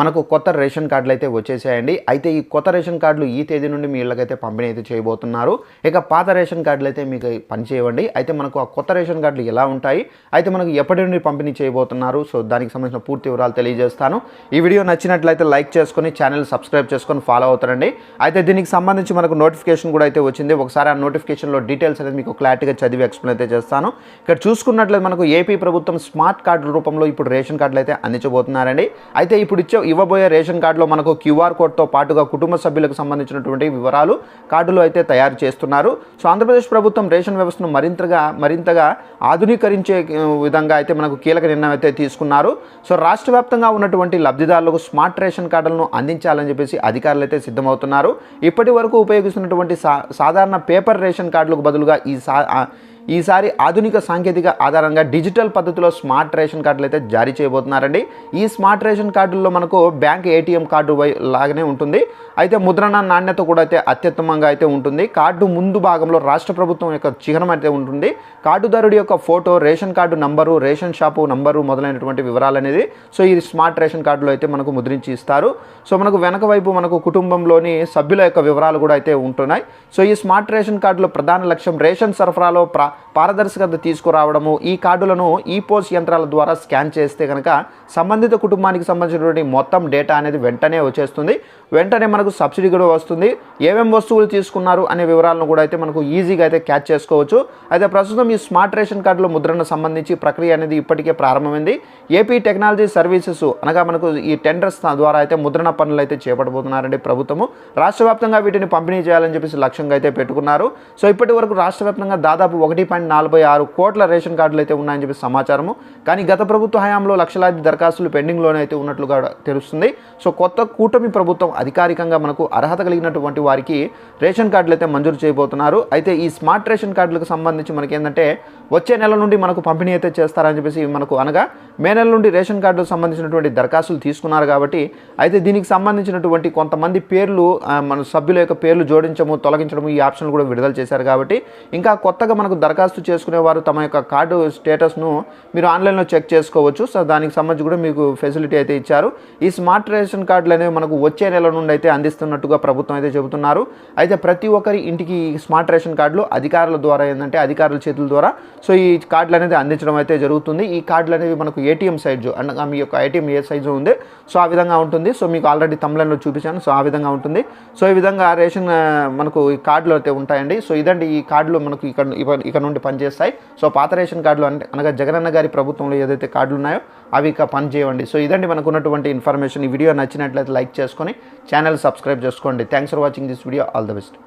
మనకు కొత్త రేషన్ కార్డులు అయితే వచ్చేసాయండి. అయితే ఈ కొత్త రేషన్ కార్డులు ఈ తేదీ నుండి మీ ఇళ్ళకైతే పంపిణీ అయితే చేయబోతున్నారు. ఇక పాత రేషన్ కార్డులు అయితే మీకు పనిచేయవండి అయితే మనకు ఆ కొత్త రేషన్ కార్డులు ఎలా ఉంటాయి? అయితే మనకు ఎప్పటి నుండి పంపిణీ చేయబోతున్నారు? సో దానికి సంబంధించిన పూర్తి వివరాలు తెలియజేస్తాను. ఈ వీడియో నచ్చినట్లయితే లైక్ చేసుకొని ఛానల్ సబ్స్క్రైబ్ చేసుకొని ఫాలో అవుతారండి. అయితే దీనికి సంబంధించి మనకు నోటిఫికేషన్ కూడా అయితే వచ్చింది. ఒకసారి ఆ నోటిఫికేషన్లో డీటెయిల్స్ అనేది మీకు క్లారిటీగా చదివి ఎక్స్ప్లెయిన్ అయితే చేస్తాను. ఇక్కడ చూసుకున్నట్లయితే మనకు ఏపీ ప్రభుత్వం స్మార్ట్ కార్డు రూపంలో ఇప్పుడు రేషన్ కార్డులు అయితే అందించబోతున్నారండి. అయితే ఇప్పుడు ఇచ్చే ఇవ్వబోయే రేషన్ కార్డులో మనకు క్యూఆర్ కోడ్తో పాటుగా కుటుంబ సభ్యులకు సంబంధించినటువంటి వివరాలు కార్డులు అయితే తయారు చేస్తున్నారు. సో ఆంధ్రప్రదేశ్ ప్రభుత్వం రేషన్ వ్యవస్థను మరింతగా మరింతగా ఆధునీకరించే విధంగా అయితే మనకు కీలక నిర్ణయం అయితే తీసుకున్నారు. సో రాష్ట్ర వ్యాప్తంగా ఉన్నటువంటి లబ్ధిదారులకు స్మార్ట్ రేషన్ కార్డులను అందించాలని చెప్పేసి అధికారులు అయితే సిద్ధమవుతున్నారు. ఇప్పటి వరకు ఉపయోగిస్తున్నటువంటి సా సాధారణ పేపర్ రేషన్ కార్డులకు బదులుగా ఈ సా ఈసారి ఆధునిక సాంకేతిక ఆధారంగా డిజిటల్ పద్ధతిలో స్మార్ట్ రేషన్ కార్డులు అయితే జారీ చేయబోతున్నారండి. ఈ స్మార్ట్ రేషన్ కార్డుల్లో మనకు బ్యాంక్ ఏటీఎం కార్డు వై- లాగానే ఉంటుంది. అయితే ముద్రణ నాణ్యత కూడా అయితే అత్యుత్తమంగా అయితే ఉంటుంది. కార్డు ముందు భాగంలో రాష్ట్ర ప్రభుత్వం యొక్క చిహ్నం అయితే ఉంటుంది. కార్డుదారుడి యొక్క photo ration card number ration shop number మొదలైనటువంటి వివరాలు అనేది సో ఈ స్మార్ట్ రేషన్ కార్డులో అయితే మనకు ముద్రించి ఇస్తారు. సో మనకు వెనక వైపు మనకు కుటుంబంలోని సభ్యుల యొక్క వివరాలు కూడా అయితే ఉంటున్నాయి. సో ఈ స్మార్ట్ రేషన్ కార్డులో ప్రధాన లక్ష్యం రేషన్ సరఫరాలో ప్రా పారదర్శకత తీసుకురావడము ఈ కార్డులను ఈ పోస్ యంత్రాల ద్వారా స్కాన్ చేస్తే కనుక సంబంధిత కుటుంబానికి సంబంధించినటువంటి మొత్తం డేటా అనేది వెంటనే వచ్చేస్తుంది. వెంటనే మనకు సబ్సిడీ కూడా వస్తుంది. ఏమేం వస్తువులు తీసుకున్నారు అనే వివరాలను కూడా అయితే మనకు ఈజీగా అయితే క్యాచ్ చేసుకోవచ్చు. అయితే ప్రస్తుతం ఈ స్మార్ట్ రేషన్ కార్డుల ముద్రణ సంబంధించి ప్రక్రియ అనేది ఇప్పటికే ప్రారంభమైంది. ఏపీ టెక్నాలజీ సర్వీసెస్ అనగా మనకు ఈ టెండర్స్ ద్వారా అయితే ముద్రణ పనులు అయితే చేపట్టబోతున్నారండి ప్రభుత్వము. రాష్ట్ర వ్యాప్తంగా వీటిని పంపిణీ చేయాలని చెప్పేసి లక్ష్యంగా అయితే పెట్టుకున్నారు. సో ఇప్పటి వరకు రాష్ట్ర వ్యాప్తంగా దాదాపు ఒకటి పాయింట్ నలభై ఆరు కోట్ల రేషన్ కార్డులు అయితే ఉన్నాయని చెప్పి సమాచారము. కానీ గత ప్రభుత్వ హయాంలో లక్షలాది దరఖాస్తులు పెండింగ్లోనే అయితే ఉన్నట్లుగా తెలుస్తుంది. సో కొత్త కూటమి ప్రభుత్వం అధికారికంగా మనకు అర్హత కలిగినటువంటి వారికి రేషన్ కార్డులు అయితే మంజూరు చేయబోతున్నారు. అయితే ఈ స్మార్ట్ రేషన్ కార్డులకు సంబంధించి మనకి ఏంటంటే వచ్చే నెల నుండి మనకు పంపిణీ అయితే చేస్తారని చెప్పేసి మనకు అనగా మే నెల నుండి రేషన్ కార్డుకు సంబంధించినటువంటి దరఖాస్తులు తీసుకున్నారు కాబట్టి అయితే దీనికి సంబంధించినటువంటి కొంతమంది పేర్లు మన సభ్యుల యొక్క పేర్లు జోడించము తొలగించడము ఈ ఆప్షన్లు కూడా విడుదల చేశారు కాబట్టి ఇంకా కొత్తగా మనకు దరఖాస్తు చేసుకునేవారు తమ యొక్క కార్డు స్టేటస్ను మీరు ఆన్లైన్లో చెక్ చేసుకోవచ్చు. సో దానికి సంబంధించి కూడా మీకు ఫెసిలిటీ అయితే ఇచ్చారు. ఈ స్మార్ట్ రేషన్ కార్డులు అనేవి మనకు వచ్చే నెల నుండి అయితే అందిస్తున్నట్టుగా ప్రభుత్వం అయితే చెబుతున్నారు. అయితే ప్రతి ఒక్కరి ఇంటికి ఈ స్మార్ట్ రేషన్ కార్డులు అధికారుల ద్వారా ఏంటంటే అధికారుల చేతుల ద్వారా. సో ఈ కార్డులు అనేది అందించడం అయితే జరుగుతుంది. ఈ కార్డులు అనేవి మనకు ఏటీఎం సైజు అనగా మీ యొక్క ఏటీఎం ఏ సైజు ఉంది సో ఆ విధంగా ఉంటుంది. సో మీకు ఆల్రెడీ తమిళంలో చూపించాను సో ఆ విధంగా ఉంటుంది. సో ఈ విధంగా రేషన్ మనకు ఈ కార్డులు అయితే ఉంటాయండి. సో ఇదండి ఈ కార్డులు మనకు ఇక్కడ ఇక్కడ నుండి పనిచేస్తాయి. సో పాత రేషన్ కార్డులు అంటే అనగా జగనన్న గారి ప్రభుత్వంలో ఏదైతే కార్డులు ఉన్నాయో అవి ఇక పనిచేయండి సో ఇదండి మనకు ఉన్నటువంటి ఇన్ఫర్మేషన్. ఈ వీడియో నచ్చినట్లయితే లైక్ చేసుకొని ఛానల్ సబ్స్క్రైబ్ చేసుకోండి. Thanks for watching this video. All the best.